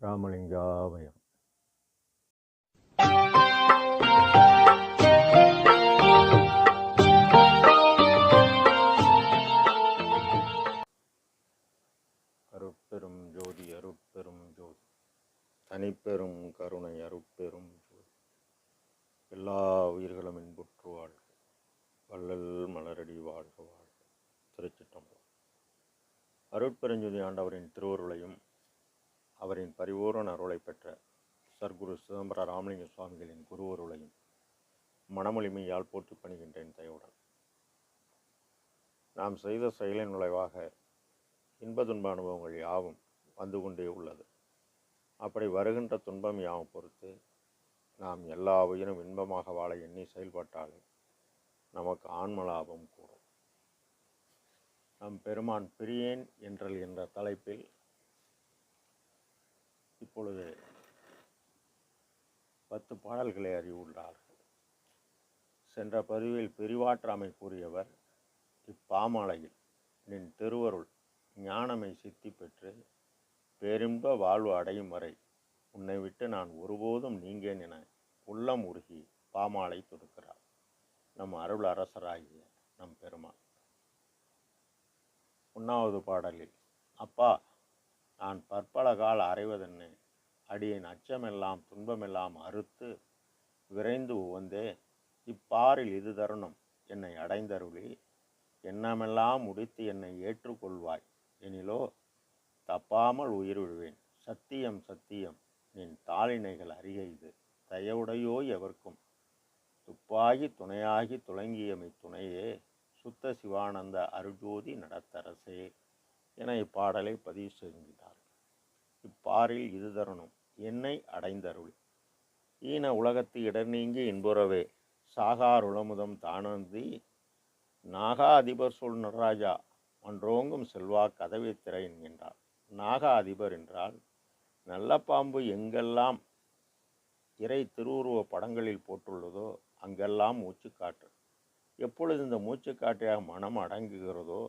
ராமலிங்காவயம் அருட்பெரும் ஜோதி அருட்பெரும் ஜோதி. தனிப்பெரும் கருணை அருட்பெரும் ஜோதி. எல்லா உயிர்களும் இன்புற்று வாழ்க. வள்ளல் மலரடி வாழ்க வாழ்க. திருச்சிட்டம்பலம் அருட்பெருஞ்சோதி ஆண்டவரின் திருவருளையும் அவரின் பரிபூரண அருளை பெற்ற சர்க்குரு சிதம்பர ராமலிங்க சுவாமிகளின் குருவருளையும் மனமொழிமையால் போற்றி பணிகின்றேன் தயவுடன் நாம் செய்த செயலின் விளைவாக இன்ப துன்ப அனுபவங்கள் யாவும் வந்து கொண்டே உள்ளது. அப்படி வருகின்ற துன்பம் யாவும் பொறுத்து நாம் எல்லா உயிரும் இன்பமாக வாழ எண்ணி செயல்பட்டாலே நமக்கு ஆன்ம லாபம் கூடும். நம் பெருமான் பிரியேன் என்றல் என்ற தலைப்பில் இப்பொழுது பத்து பாடல்களை அறிவுள்ளார்கள் சென்ற பதிவில் பெரிவாற்றாமை கூறியவர் இப்பாமாலையில் நின் திருவருள் ஞானமை சித்தி பெற்று பேரின்ப வாழ்வு அடையும் வரை உன்னை விட்டு நான் ஒருபோதும் நீங்கேன் என உள்ளம் உருகி பாமாலை தொடுக்கிறார். நம் அருள் அரசராகிய நம் பெருமாள். ஒன்றாவது பாடலில் அப்பா நான் பற்பல கால அறைவதென்ன அடியின் அச்சமெல்லாம் துன்பமெல்லாம் அறுத்து விரைந்து உவந்தே இப்பாரில் இது தருணம் என்னை அடைந்தருளி எண்ணமெல்லாம் முடித்து என்னை ஏற்றுக்கொள்வாய். எனிலோ தப்பாமல் உயிர் விடுவேன் சத்தியம் சத்தியம் நின் தாளினைகள் அறிக இது. தயவுடையோ எவர்க்கும். துப்பாகி துணையாகி துளங்கியமை துணையே சுத்த சிவானந்த அருஜோதி நடத்தரசே என இப்பாடலை பதிவு செய்கின்றார் இப்பாரில் இது தருணம். என்னை அடைந்தருள். ஈன உலகத்து இடர் நீங்கி இன்புறவே. சாகார் உளமுதம் தானந்தி. நாகா அதிபர் சொல் நடராஜா. ஒன்றோங்கும் செல்வா கதவை திற என்கின்றார் நாகா அதிபர் என்றால் நல்ல பாம்பு எங்கெல்லாம் இறை திருவுருவ படங்களில் போட்டுள்ளதோ அங்கெல்லாம் மூச்சுக்காற்று. எப்பொழுது இந்த மூச்சுக்காற்றையாக மனம் அடங்குகிறதோ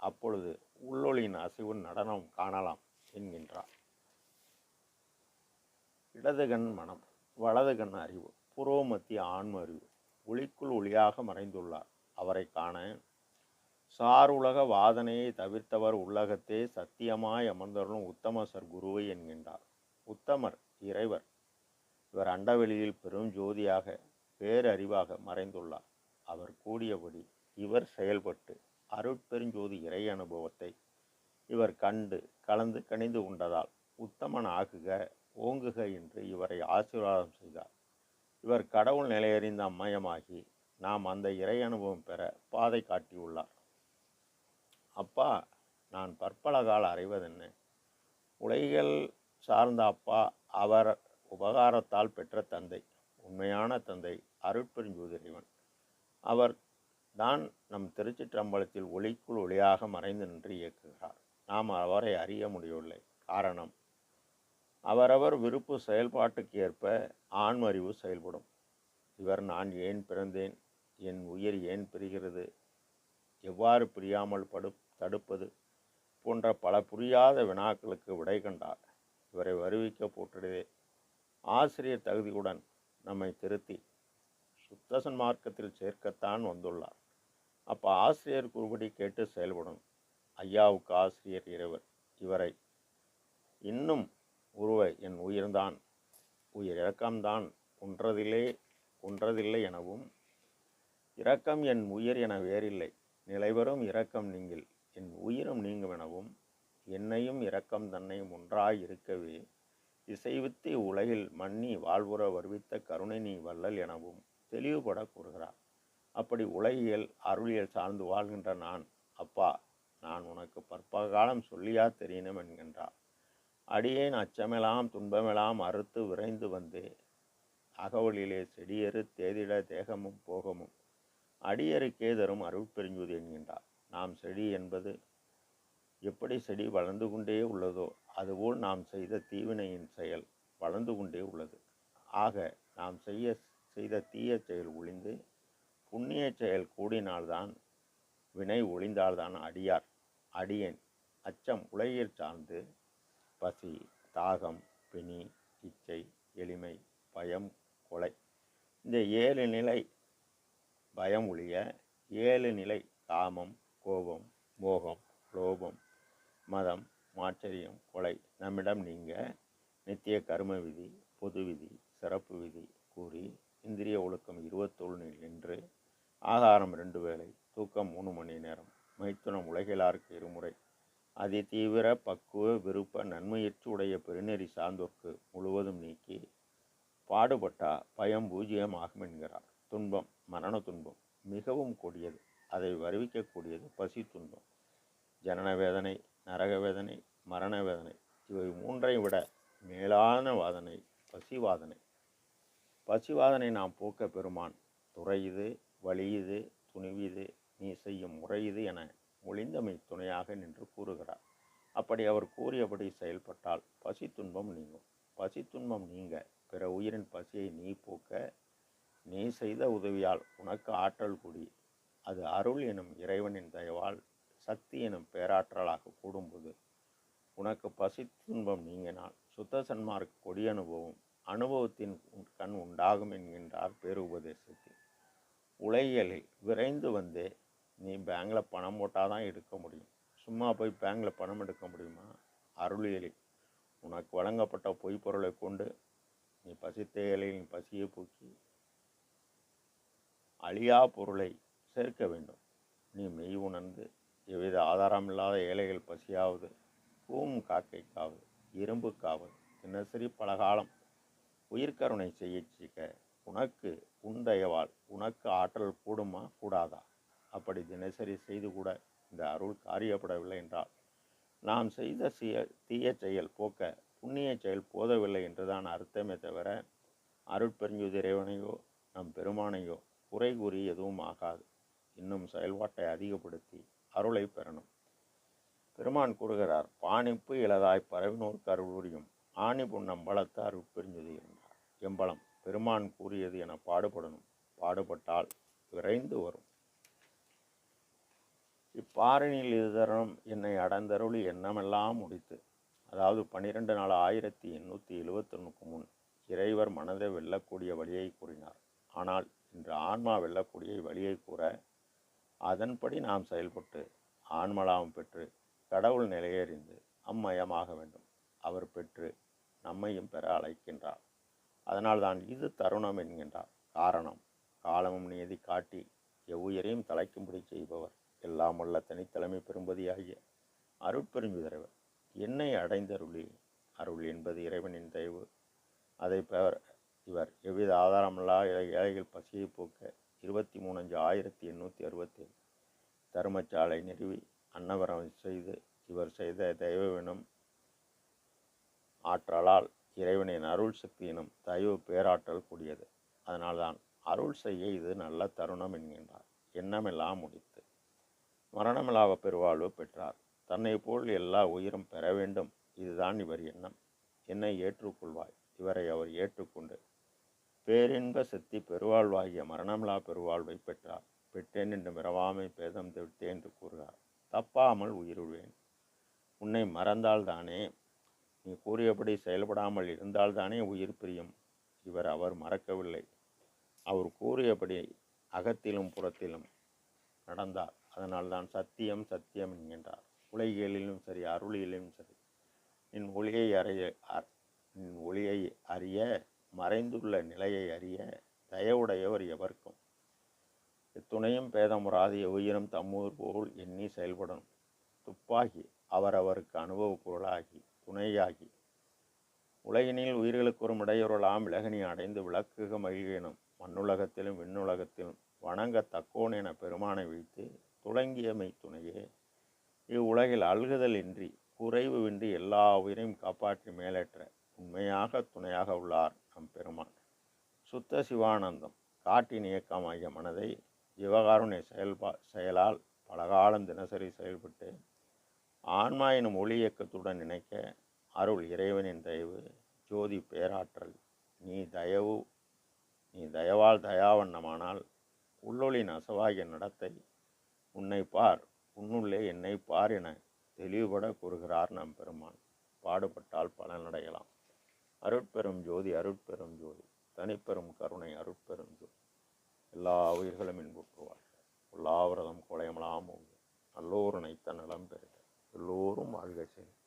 அப்பொழுது உள்ளொளியின் அசைவு நடனம் காணலாம் என்கின்றார். இடது கண் மனம் வலது கண் அறிவு புறோ மத்திய ஆன்ம அறிவு ஒளிக்குள் ஒளியாக மறைந்துள்ளார். அவரை காண சார் உலக வாதனையை தவிர்த்தவர் உள்ளகத்தே சத்தியமாய் அமர்ந்தவரும் உத்தம சர் குருவை என்கின்றார். உத்தமர் இறைவர். இவர் அண்டவெளியில் பெரும் ஜோதியாக பேரறிவாக மறைந்துள்ளார். அவர் கூடியபடி இவர் செயல்பட்டு அருட்பெருஞ்சோதி இறை அனுபவத்தை இவர் கண்டு கலந்து கணிந்து கொண்டதால் உத்தமன் ஆகுக ஓங்குக என்று இவரை ஆசீர்வாதம் செய்தார். இவர் கடவுள் நிலையறிந்த அம்மயமாகி நாம் அந்த இறை அனுபவம் பெற பாதை காட்டியுள்ளார். அப்பா நான் பற்பல கால அறிவதென்ன? உலகில் சார்ந்த அப்பா அவர் உபகாரத்தால் பெற்ற தந்தை உண்மையான தந்தை அருட்பெருஞ்சோதிரைவன் அவர் தான் நம் திருச்சிற்றம்பலத்தில் ஒளிக்குள் ஒளியாக மறைந்து நின்று இயக்குகிறார். நாம் அவரை அறிய முடியவில்லை. காரணம் அவரவர் விருப்பு செயல்பாட்டுக்கு ஏற்ப ஆண்மறிவு செயல்படும். இவர் நான் ஏன் பிறந்தேன்? என் உயிர் ஏன் பிரிகிறது? எவ்வாறு பிரியாமல் படு தடுப்பது? போன்ற பல புரியாத வினாக்களுக்கு விடை கண்டார். இவரை வருவிக்க போட்டுடவே ஆசிரியர் தகுதியுடன் நம்மை திருத்தி சுத்தசன் மார்க்கத்தில் சேர்க்கத்தான் வந்துள்ளார். அப்போ ஆசிரியர் குறுபடி கேட்டு செயல்படும் ஐயாவுக்கு ஆசிரியர் இறைவர். இவரை இன்னும் உருவ என் உயிர்தான் உயிர் இரக்கம்தான். ஒன்றதிலே ஒன்றதில்லை எனவும் இரக்கம் என் உயிர் என வேறில்லை. நிலைவரும் இரக்கம் நீங்கள் என் உயிரும் நீங்குமெனவும் என்னையும் இரக்கம் தன்னையும் ஒன்றாய் இருக்கவே இசைவித்து உலகில் மன்னி வாழ்வுற வருவித்த கருணை நீ வள்ளல் எனவும் தெளிவுபட கூறுகிறார். அப்படி உலகியல் அருளியல் சார்ந்து வாழ்கின்ற நான் அப்பா நான் உனக்கு பற்ப காலம் சொல்லியா தெரியணும் என்கின்றார். அடியேன் அச்சமெல்லாம் துன்பமெல்லாம் அறுத்து விரைந்து வந்து. அகவலிலே செடியறு தேதிட தேகமும் போகமும். அடியருக்கே தரும் அருட்பெருஞ்சுவது என்கின்றார். நாம் செடி என்பது எப்படி செடி வளர்ந்து கொண்டே உள்ளதோ அதுபோல் நாம் செய்த தீவினையின் செயல் வளர்ந்து கொண்டே உள்ளது. ஆக நாம் செய்ய செய்த தீய செயல் ஒளிந்து புண்ணிய செயல் கூடினால்தான் வினை ஒளிந்தால்தான் அடியார் அடியேன். அச்சம் உலகில் சார்ந்து பசி தாகம் பிணி இச்சை எளிமை பயம் கொலை. இந்த ஏழு நிலை பயம் ஒழிய ஏழு நிலை காமம் கோபம் மோகம் லோபம் மதம் மாச்சரியம் கொலை. நம்மிடம் நீங்க நித்திய கர்ம விதி பொது விதி சிறப்பு விதி தீவிர பக்குவ விருப்ப நன்மையற்று உடைய பெருநெறி சார்ந்தோர்க்கு முழுவதும் நீக்கி பாடுபட்டா பயம் பூஜ்ஜியம் ஆகும் என்கிறார். துன்பம் மரண துன்பம் மிகவும் கொடியது. அதை வருவிக்கக்கூடியது பசி துன்பம். ஜனன வேதனை நரக வேதனை மரண வேதனை இவை மூன்றை விட மேலான வாதனை பசிவாதனை பசிவாதனை நாம் போக்க பெருமான் துறையுது வழியுது துணிவிது நீ செய்யும் முறையுது என ஒளிந்தமை துணையாக நின்று கூறுகிறார். அப்படி அவர் கூறியபடி செயல்பட்டால் பசி துன்பம் நீங்கும். பசி துன்பம் நீங்க பிற உயிரின் பசியை நீ போக்க நீ செய்த உதவியால் உனக்கு ஆற்றல் கூடி அது அருள் எனும் இறைவனின் தயவால் சக்தி எனும் பேராற்றலாக கூடும்போது உனக்கு பசி துன்பம் நீங்கினால் சுத்த சன்மார்க்க கொடி அனுபவம் அனுபவத்தின் உன் கண் உண்டாகும் என்கின்றார் பேருபதேசத்தில். உலகியலில் விரைந்து வந்து நீ பேங்கில் பணம் போட்டால் தான் எடுக்க முடியும். சும்மா போய் பேங்கில் பணம் எடுக்க முடியுமா? அருளியலில் உனக்கு வழங்கப்பட்ட பொய்ப்பொருளை கொண்டு நீ பசித்த நீ பசியை போக்கி அழியா பொருளை சேர்க்க வேண்டும். நீ மெய் உணர்ந்து எவ்வித ஆதாரமில்லாத ஏழைகள் பசியாவது பூம் காக்கைக்காவது இரும்புக்காவது தினசரி பலகாலம் உயிர்கருணை செய்ய உனக்கு உன் தயவால் உனக்கு ஆற்றல் கூடுமா? கூடாதா? அப்படி தினசரி செய்து கூட இந்த அருள் காரியப்படவில்லை என்றால் நாம் செய்த சிய தீய செயல் போக்க புண்ணிய செயல் போதவில்லை என்றுதான் அர்த்தமே தவிர அருட்பெருஞ்சுதி இறைவனையோ நம் பெருமானையோ குறை கூறி எதுவும் ஆகாது. இன்னும் செயல்பாட்டை அதிகப்படுத்தி அருளை பெறணும். பெருமான் கூறுகிறார் பாணிப்பு இளதாய் பரவினோர்க்கு அருளுரியும் ஆணி புண்ணம் பலத்த அருட்பெருஞ்சுதி என்றார். எம்பலம் பெருமான் கூறியது என பாடுபடணும். பாடுபட்டால் விரைந்து வரும். இப்பாரணியில் இதுதரம் என்னை அடைந்தருளி எண்ணமெல்லாம் முடித்து அதாவது பன்னிரெண்டு நாள் ஆயிரத்தி எண்ணூற்றி எழுபத்தொன்னுக்கு முன் இறைவர் மனதை வெல்லக்கூடிய வழியை கூறினார். ஆனால் இன்று ஆன்மா வெல்லக்கூடிய வழியை கூற அதன்படி நாம் செயல்பட்டு ஆன்மலாவும் பெற்று கடவுள் நிலையறிந்து அம்மயமாக வேண்டும். அவர் பெற்று நம்மையும் பெற அழைக்கின்றார். அதனால்தான் இது தருணம் என்கின்றார். காரணம் காலமும் நீதி காட்டி எவ்வுயிரையும் தலைக்கும்படி செய்பவர் எல்லாம் உள்ள தனித்தலைமை பெரும்பதியாகிய அருட்பெருஞ்சுதரவர் என்னை அடைந்தருளி அருள் என்பது இறைவனின் தயவு. அதை பெற இவர் எவ்வித ஆதாரமில்லா ஏழைகள் பசியை போக்க இருபத்தி மூணு அஞ்சு ஆயிரத்தி எண்ணூற்றி அறுபத்தேழு தருமச்சாலை நிறுவி அன்னவரம் செய்து இவர் செய்த தெய்வவினம் ஆற்றலால் இறைவனின் அருள் சக்தியினும் தயவு பேராற்றல் கூடியது. அதனால்தான் அருள் செய்ய இது நல்ல தருணம் என்கின்றார். எண்ணமெல்லாம் முடித்து மரணமில்லாத பெருவாழ்வு பெற்றார். தன்னை போல் எல்லா உயிரும் பெற வேண்டும். இதுதான் இவர் எண்ணம். என்னை ஏற்றுக்கொள்வாய். இவரை அவர் ஏற்றுக்கொண்டு. பேரின்ப சக்தி பெருவாழ்வாகிய மரணமிலா பெருவாழ்வை பெற்றார். பெற்றேன் என்று மிரவாமை பேதம் தவிர்த்தேன் என்று கூறுகிறார். தப்பாமல் உயிருள்வேன். உன்னை மறந்தால்தானே நீ கூறியபடி செயல்படாமல் இருந்தால்தானே உயிர் பிரியும். இவர் அவர் மறக்கவில்லை. அவர் கூறியபடி அகத்திலும் புறத்திலும் நடந்தார். அதனால்தான் சத்தியம் சத்தியம் என்கின்றார். உலகியலிலும் சரி அருளியலிலும் சரி என் ஒளியை அறிய என் ஒளியை அறிய மறைந்துள்ள நிலையை அறிய தயவுடையவர் எவர்க்கும்? இத்துணையும் பேதமுறாதிய உயிரும் தம்மூர் போல் எண்ணி செயல்படணும். துப்பாகி அவரவருக்கு அனுபவ பொருளாகி துணையாகி உலகினில் உயிர்களுக்கொரு இடையொருளாம் விலகினி அடைந்து விளக்குக மகிழினும் மண்ணுலகத்திலும் விண்ணுலகத்திலும் வணங்க தக்கோன் என பெருமானை வைத்து துளங்கியமை துணையே இவ்வுலகில் அழுகுதலின்றி குறைவுவின்றி எல்லா உயிரையும் காப்பாற்றி மேலேற்ற உண்மையாக துணையாக உள்ளார் நம் பெருமான். சுத்த சிவானந்தம் காட்டின் இயக்கமாகிய மனதை ஜீவகாருண்ய செயல்பா செயலால் பலகாலம் தினசரி செயல்பட்டு ஆன்மா எனும் ஒளி இயக்கத்துடன் இணைக்க அருள் இறைவனின் தயவு ஜோதி பேராற்றல் நீ தயவு நீ தயவால் தயாவண்ணமானால் உள்ளொளி நசவாகிய நடத்தை உன்னை பார் உன்னுள்ளே என்னை பார் என தெளிவுபட கூறுகிறார் நம் பெருமான் பாடுபட்டால் பலனடையலாம். அருட்பெரும் ஜோதி அருட்பெரும் ஜோதி. தனிப்பெரும் கருணை அருட்பெரும் ஜோதி. எல்லா உயிர்களும் இன்புற்றுவார். உள்ளாவிரதம் கொலையமலாம் நல்லோர் நினைத்த நலம் பெறுக. எல்லோரும் வாழ்க செய்யும்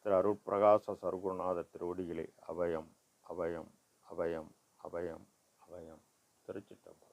திரு அருட்பிரகாச சர்க்குருநாத திருவடிகளே அபயம் அபயம் அபயம் அபயம் அபயம். திருச்சிட்டம்பலம்